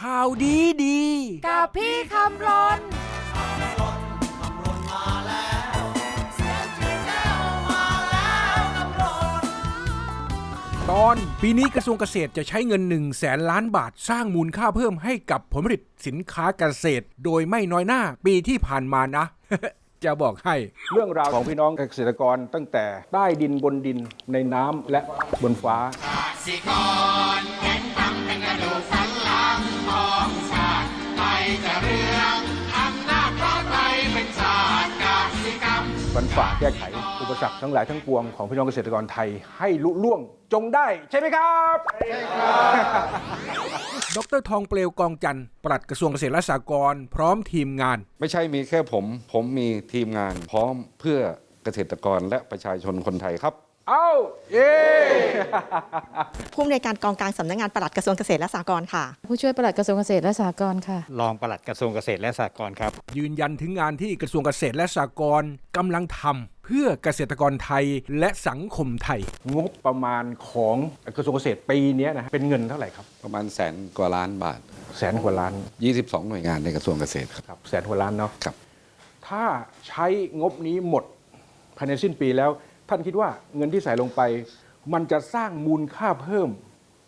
ข่าวดีดี กับพี่คำรนตอนปีนี้กระทรวงเกษตรจะใช้เงิน1นึ่งแสนล้านบาทสร้างมูลค่าเพิ่มให้กับผลผลิตสินค้าเกษตร โดยไม่น้อยหน้าปีที่ผ่านมานะ จะบอกให้ เรื่องราวของพี่น้องเกษตรกรตั้งแต่ใต้ดินบนดินในน้ำและบนฟ้า สิกรแข็งทำเป็นกระดูก มมันฝ่าแก้ไข อุปสรรคทั้งหลายทั้งปวงของพี่น้องเกษตรกรไทยให้ลุล่วงจงได้ใช่ไหมครับดรทองเปลวกองจันทร์ปลัดกระทรวงเกษตรและสหกรณ์พร้อมทีมงาน ไม่ใช่มีแค่ผม ผมมีทีมงานพร้อมเพื่อเกษตรกรและประชาชนคนไทยครับ เอ้าเย้ผู้อำนวยการกองกลางสำนักงานปลัดกระทรวงเกษตรและสหกรณ์ค่ะ ผู้ช่วยปลัดกระทรวงเกษตรและสหกรณ์ค่ะ รองปลัดกระทรวงเกษตรและสหกรณ์ครับ ยืนยันถึงงานที่กระทรวงเกษตรและสหกรณ์กำลังทำเพื่อเกษตรกรไทยและสังคมไทย งบประมาณของกระทรวงเกษตรปีเนี้ยนะฮะเป็นเงินเท่าไหร่ครับ ประมาณแสนกว่าล้านบาท แสนกว่าล้าน 22 หน่วยงานในกระทรวงเกษตรครับครับแสนกว่าล้านเนาะครับ ถ้าใช้งบนี้หมดภายในสิ้นปีแล้ว ท่านคิดว่าเงินที่ใส่ลงไป มันจะสร้างมูลค่าเพิ่ม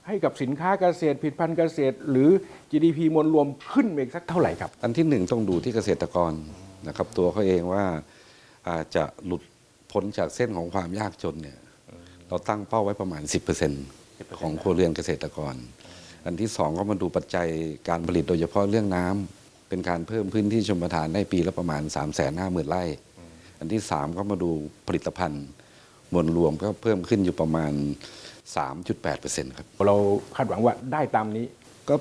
ให้กับสินค้าเกษตรผลิตภัณฑ์เกษตร หรือ GDP มวลรวมขึ้นไปอีกสักเท่าไหร่ครับ อันที่หนึ่งต้องดูที่เกษตรกรนะครับ ตัวเขาเองว่าอาจจะหลุดพ้นจากเส้นของความยากจนเนี่ยเราตั้งเป้าไว้ประมาณ 10%ของครัวเรือนเกษตรกร อันที่สองก็มาดูปัจจัยการผลิตโดยเฉพาะเรื่องน้ำเป็นการเพิ่มพื้นที่ชมประทานได้ปีละประมาณ 3 5 0 0 0 0ไร่ อันที่สามก็มาดูผลิตภัณฑ์ มวลรวมก็เพิ่มขึ้นอยู่ประมาณ 3.8%ครับ เราคาดหวังว่าได้ตามนี้ก็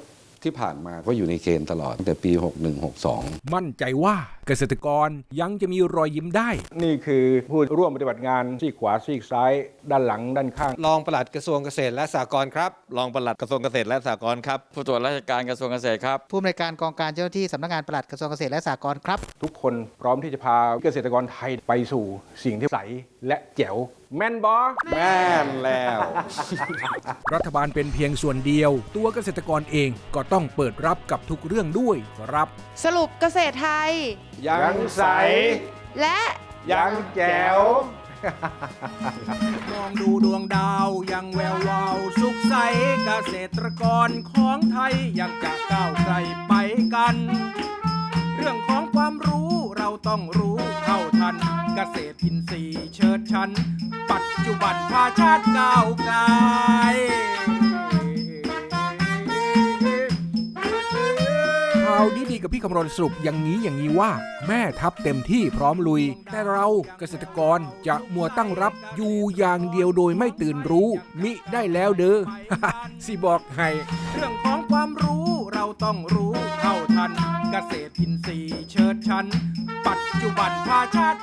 ที่ผ่านมาก็อยู่ในเกณฑ์ตลอดตั้งแต่ปี 6162 มั่นใจว่าเกษตรกรยังจะมีรอยยิ้มได้ นี่คือผู้ร่วมปฏิบัติงานซีกขวาซีกซ้าย ด้านหลังด้านข้าง รองปลัดกระทรวงเกษตรและสหกรณ์ครับ รองปลัดกระทรวงเกษตรและสหกรณ์ครับ ผู้ตรวจราชการกระทรวงเกษตรครับ ผู้อำนวยการกองการเจ้าหน้าที่สำนักงานปลัดกระทรวงเกษตรและสหกรณ์ครับ ทุกคนพร้อมที่จะพาเกษตรกรไทยไปสู่สิ่งที่ใสและแจ๋ว แม่นบอแม่นแล้ว รัฐบาลเป็นเพียงส่วนเดียว ตัวเกษตรกรเองก็ต้องเปิดรับกับทุกเรื่องด้วยครับ สรุปเกษตรไทย ยังใส และยังแจ๋วมองดูดวงดาวยังแวววาวสุขใสเกษตรกรของไทยยังจะก้าวไกลไปกัน เรื่องของความรู้เราต้องรู้เท่าทัน เกษตรอินทรีย์เชิดชัน ปัจจุบันพาชาติก้าวไกลข่าวดีๆกับพี่คำรณสรุปอย่างนี้อย่างนี้ว่า แม่ทัพเต็มที่พร้อมลุย แต่เราเกษตรกรจะมัวตั้งรับอยู่อย่างเดียวโดยไม่ตื่นรู้ มิได้แล้วเด้อสิบอกให้เรื่องของความรู้เราต้องรู้เท่าทัน เกษตรอินทรีย์เชิดชัน ปัจจุบันพาชาติ